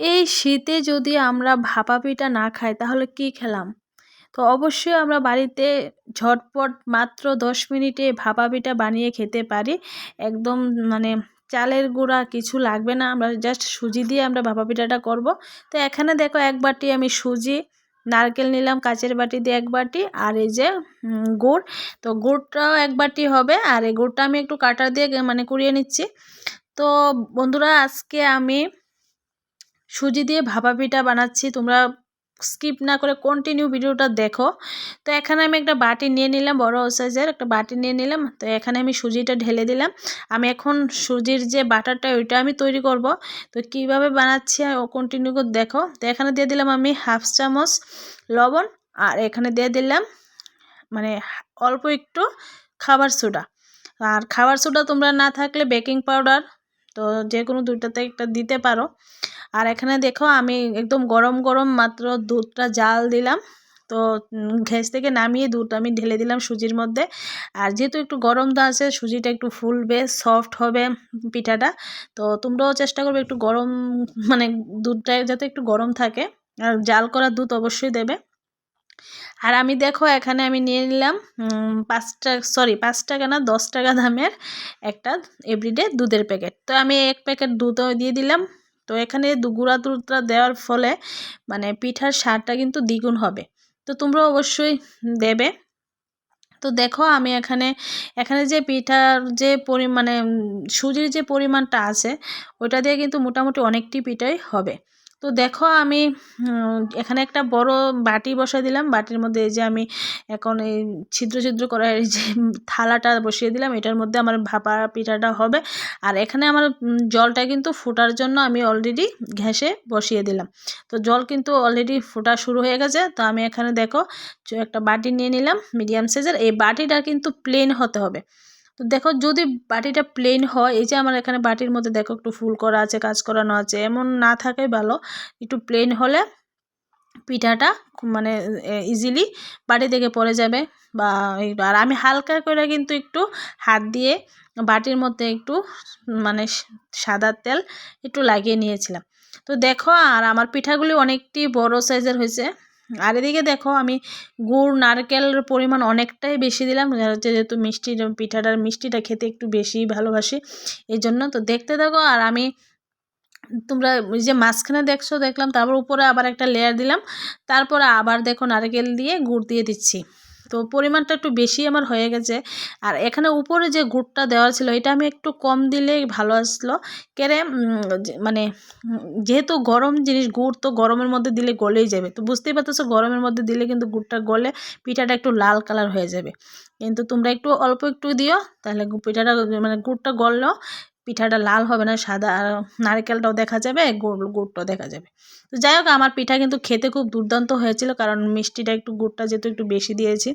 এই শীতে যদি আমরা ভাপা পিঠা না খাই, তাহলে কি খেলাম? তো অবশ্যই আমরা বাড়িতে ঝটপট মাত্র দশ মিনিটে ভাপা পিঠা বানিয়ে খেতে পারি। একদম মানে চালের গুঁড়া কিছু লাগবে না, আমরা জাস্ট সুজি দিয়ে আমরা ভাপা পিঠাটা করব। তো এখানে দেখো এক বাটি আমি সুজি, নারকেল নিলাম, কাচের বাটি দিয়ে এক বাটি, আর এই যে গুড়। তো গুড়টাও এক বাটি হবে, আর এই গুড়টা আমি একটু কাটার দিয়ে মানে কুড়িয়ে নিচ্ছি। তো বন্ধুরা, আজকে আমি সুজি দিয়ে ভাপা পিঠা বানাচ্ছি। তোমরা স্কিপ না করে কন্টিনিউ ভিডিওটা দেখো। তো এখানে আমি একটা বাটি নিয়ে নিলাম, বড় সাইজের একটা বাটি নিয়ে নিলাম। তো এখানে আমি সুজিটা ঢেলে দিলাম। আমি এখন সুজির যে বাটারটা ওইটা আমি তৈরি করব। তো কীভাবে বানাচ্ছি ও কন্টিনিউ করে দেখো। তো এখানে দিয়ে দিলাম আমি হাফ চামচ লবণ আর এখানে দিয়ে দিলাম মানে অল্প একটু খাবার সোডা। আর খাবার সোডা তোমরা না থাকলে বেকিং পাউডার তো যে কোনো দুইটাতে একটা দিতে পারো। আর এখানে দেখো আমি একদম গরম গরম মাত্র দুধটা জাল দিলাম। তো গ্যাস থেকে নামিয়ে দুধ আমি ঢেলে দিলাম সুজির মধ্যে। আর যেহেতু একটু গরম তো আছে, সুজিটা একটু ফুলবে সফট হবে পিঠাটা। তো তোমরাও চেষ্টা করবে একটু গরম মানে দুধটা যাতে একটু গরম থাকে। আর জাল করা দুধ অবশ্যই দেবে। আর আমি দেখো এখানে আমি নিয়ে নিলাম পাঁচ টাকা সরি পাঁচ টাকা না দশ টাকা দামের একটা এভরিডে দুধের প্যাকেট তো আমি এক প্যাকেট দুধও দিয়ে দিলাম। তো এখানে গুঁড়া দুধটা দেওয়ার ফলে মানে পিঠার স্বাদটা কিন্তু দ্বিগুণ হবে। তো তোমরা অবশ্যই দেবে। তো দেখো আমি এখানে এখানে যে পিঠার যে পরি মানে সুজির যে পরিমাণটা আছে ওটা দিয়ে কিন্তু মোটামুটি অনেকটি পিঠাই হবে। তো দেখো আমি এখানে একটা বড় বাটি বসাই দিলাম। বাটির মধ্যে এই যে আমি এখন এই ছিদ্র ছিদ্র করা এই যে থালাটা বসিয়ে দিলাম। এটার মধ্যে আমার ভাপা পিঠাটা হবে। আর এখানে আমার জলটা কিন্তু ফোটার জন্য আমি অলরেডি ঘ্যাসে বসিয়ে দিলাম। তো জল কিন্তু অলরেডি ফোটা শুরু হয়ে গেছে। তো আমি এখানে দেখো একটা বাটি নিয়ে নিলাম মিডিয়াম সাইজের এই বাটিটা কিন্তু প্লেন হতে হবে। তো দেখো যদি বাটিটা প্লেন হয়, এই যে আমার এখানে বাটির মধ্যে দেখো একটু ফুল করা আছে, কাজ করানো আছে, এমন না থাকে ভালো। একটু প্লেন হলে পিঠাটা মানে ইজিলি বাটি থেকে পড়ে যাবে। বা আর আমি হালকা করে কিন্তু একটু হাত দিয়ে বাটির মধ্যে একটু মানে সাদা তেল একটু লাগিয়ে নিয়েছিলাম। তো দেখো, আর আমার পিঠাগুলি অনেকটি বড় সাইজের হয়েছে। আর এদিকে দেখো আমি গুড় নারকেলের পরিমাণ অনেকটাই বেশি দিলাম। হচ্ছে যেহেতু মিষ্টি পিঠাটার মিষ্টিটা খেতে একটু বেশি ভালোবাসি এই জন্য তো দেখতে দেখো আর আমি তোমরা যে মাঝখানে দেখছ, দেখলাম, তারপর উপরে আবার একটা লেয়ার দিলাম। তারপর আবার দেখো নারকেল দিয়ে গুড় দিয়ে দিচ্ছি। তো পরিমাণটা একটু বেশি আমার হয়ে গেছে। আর এখানে উপরে যে গুড়টা দেওয়া ছিল, এটা আমি একটু কম দিলে ভালো আসলো। কেরে মানে যেহেতু গরম জিনিস, গুড় তো গরমের মধ্যে দিলে গলেই যাবে। তো বুঝতেই পারতেছো, গরমের মধ্যে দিলে কিন্তু গুড়টা গলে পিঠাটা একটু লাল কালার হয়ে যাবে। কিন্তু তোমরা একটু অল্প একটু দিও, তাহলে পিঠাটা মানে গুড়টা গললেও পিঠাটা লাল হবে না, সাদা, আর নারকেলটাও দেখা যাবে গুড় গুড়টাও দেখা যাবে। তো যাই হোক, আমার পিঠা কিন্তু খেতে খুব দুর্দান্ত হয়েছিল, কারণ মিষ্টিটা একটু, গুড়টা যেহেতু একটু বেশি দিয়েছি।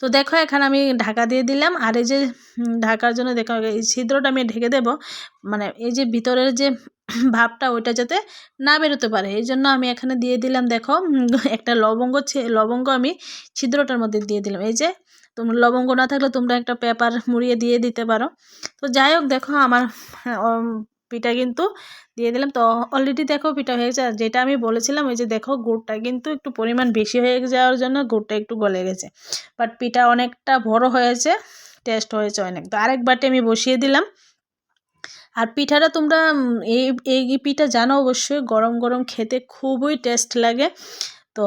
তো দেখো, এখানে আমি ঢাকা দিয়ে দিলাম, আর এই যে ঢাকার জন্য দেখো, এই ছিদ্রটা আমি ঢেকে দেব মানে এই যে ভিতরের যে ভাবটা, ওইটা যাতে না বেরোতে পারে। এই জন্য আমি এখানে দিয়ে দিলাম, দেখো একটা লবঙ্গ লবঙ্গ আমি ছিদ্রটার মধ্যে দিয়ে দিলাম। এই যে তোমরা লবঙ্গ না থাকলে তোমরা একটা পেপার মুড়িয়ে দিয়ে দিতে পারো। তো যাই হোক, দেখো আমার পিঠা কিন্তু দিয়ে দিলাম। তো অলরেডি দেখো পিঠা হয়ে গেছে। যেটা আমি বলেছিলাম, ওই যে দেখো গুড়টা কিন্তু একটু পরিমাণ বেশি হয়ে যাওয়ার জন্য গুড়টা একটু গলে গেছে। বাট পিঠা অনেকটা বড় হয়েছে টেস্ট হয়েছে অনেক। তো আরেক বাটি আমি বসিয়ে দিলাম। আর পিঠাটা তোমরা এই এই পিঠা জানো অবশ্যই, গরম গরম খেতে খুবই টেস্ট লাগে। তো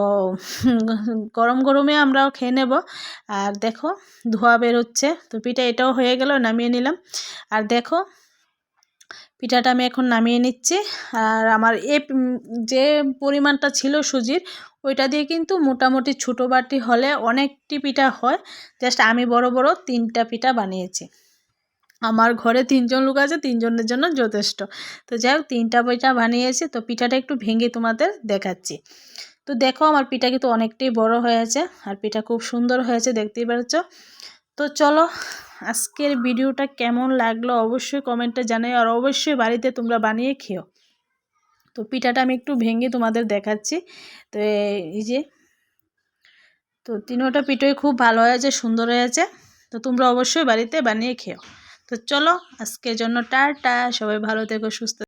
গরম গরমে আমরাও খেয়ে নেব। আর দেখো, ধোয়া বেরোচ্ছে। তো পিঠা এটাও হয়ে গেল, নামিয়ে নিলাম। আর দেখো, পিঠাটা আমি এখন নামিয়ে নিচ্ছি। আর আমার এ যে পরিমাণটা ছিল সুজির, ওইটা দিয়ে কিন্তু মোটামুটি ছোটো বাটি হলে অনেকটি পিঠা হয়। জাস্ট আমি বড় বড় তিনটা পিঠা বানিয়েছি। আমার ঘরে তিনজন লোক আছে, তিনজনের জন্য যথেষ্ট। তো যাই হোক, তিনটা পিঠা বানিয়েছি। তো পিঠাটা একটু ভেঙে তোমাদের দেখাচ্ছি। তো দেখো আমার পিঠা কিন্তু অনেকটাই বড় হয়েছে আর পিঠা খুব সুন্দর হয়েছে, দেখতেই পাচ্ছ। তো চলো, আজকের ভিডিওটা কেমন লাগল অবশ্যই কমেন্টে জানাই আর অবশ্যই বাড়িতে তোমরা বানিয়ে খেও। তো পিঠাটা আমি একটু ভেঙে তোমাদের দেখাচ্ছি। তো এই যে, তো তিনোটা পিঠোই খুব ভালো হয়েছে, সুন্দর হয়েছে। তো তোমরা অবশ্যই বাড়িতে বানিয়ে খেও। তো চলো, আজকের জন্য টাটা, সবাই ভালো থেকো, সুস্থ